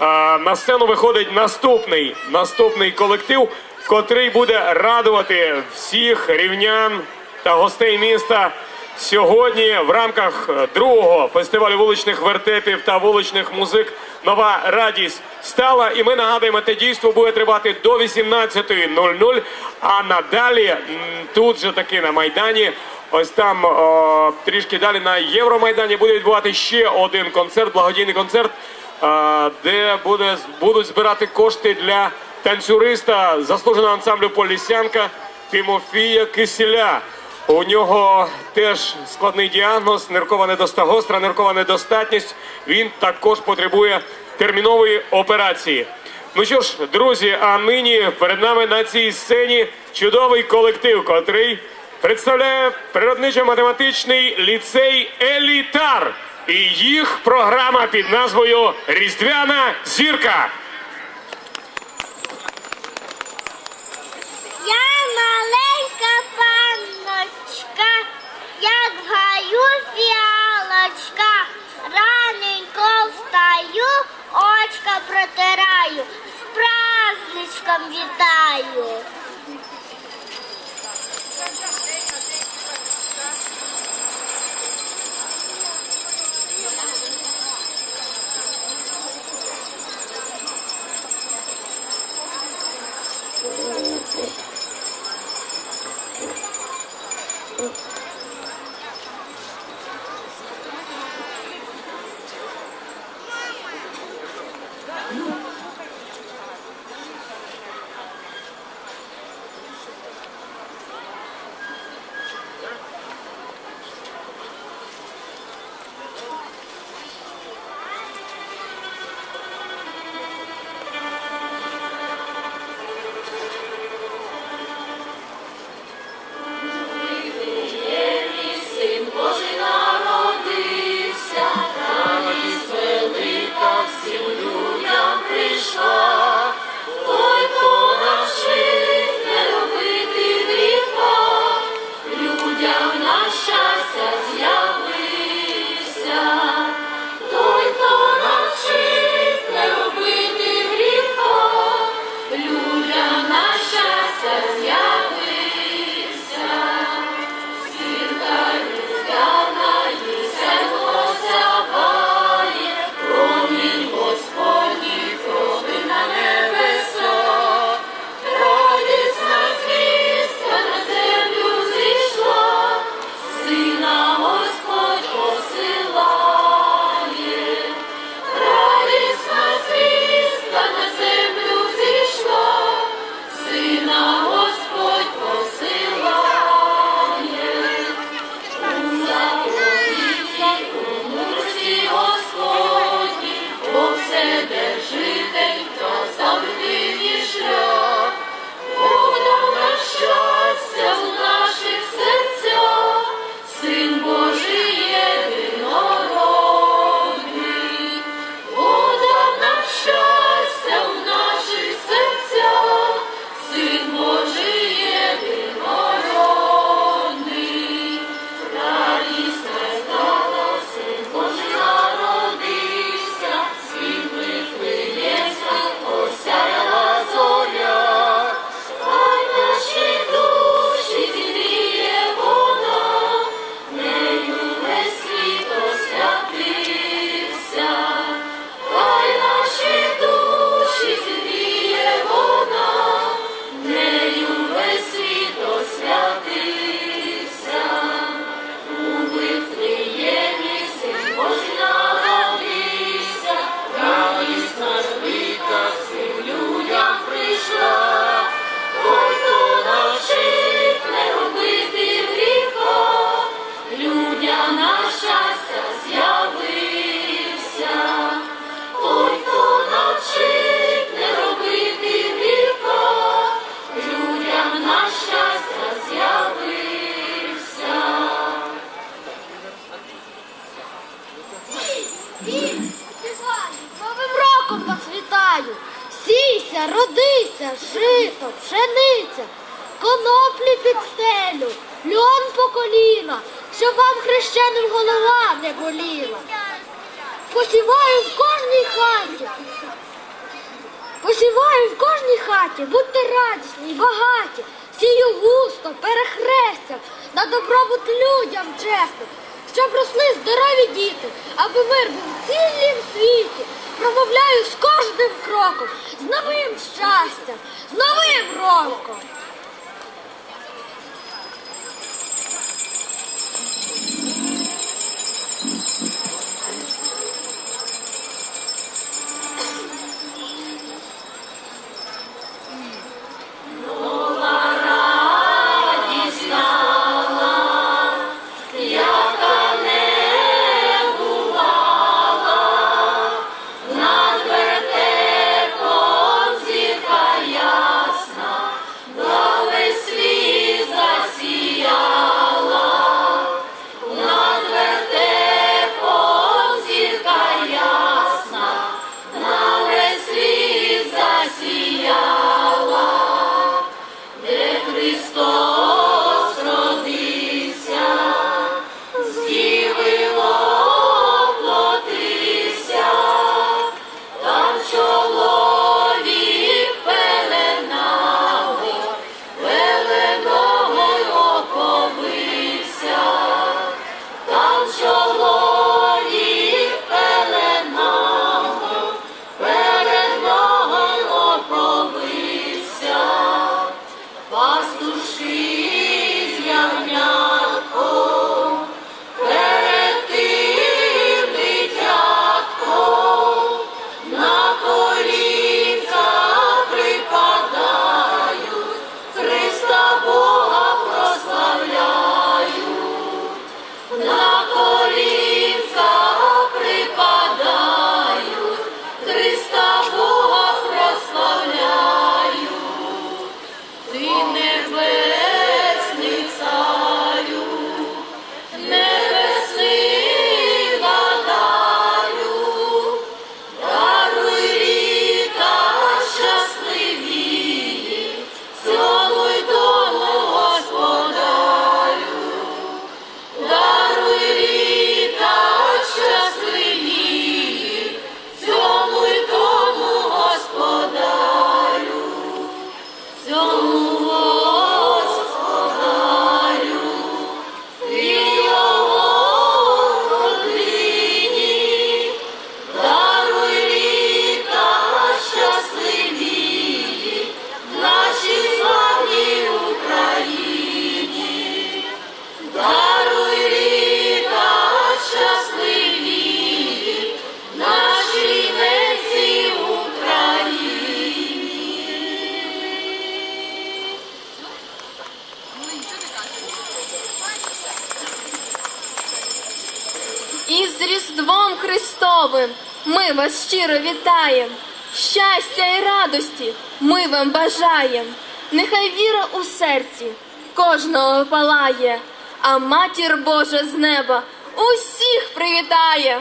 на сцену виходить наступний наступний колектив, котрий буде радувати всіх рівнян та гостей міста. Сьогодні в рамках е, другого фестивалю вуличних вертепів та вуличних музик нова радість стала. І ми нагадуємо, те дійство буде тривати до 18.00. А надалі тут же таки на майдані. Ось там о, трішки далі на Євромайдані буде відбувати ще один концерт, благодійний концерт, де буде, будуть збирати кошти для танцюриста заслуженого ансамблю Полісянка Тимофія Киселя. У нього теж складний діагноз, ниркова недоста, гостра ниркова недостатність. Він також потребує термінової операції. Ну що ж, друзі, а нині перед нами на цій сцені чудовий колектив, котрий представляє природничо-математичний ліцей Елітар. І їх програма під назвою Різдвяна зірка. Сійся, родися, жито, пшениця, коноплі під стелю, льон по коліна, щоб вам хрещеним голова не боліла. Посіваю в кожній хаті, Посіваю в кожній хаті, будьте радісні багаті, сію густо, перехрестя, на добробут людям чесним, щоб росли здорові діти, аби мир був цілім світі. Промовляю з кожним кроком, з новим щастям, з новим роком. Христовим ми вас щиро вітаєм. Щастя і радості ми вам бажаєм. Нехай віра у серці кожного палає, а матір Божа з неба усіх привітає.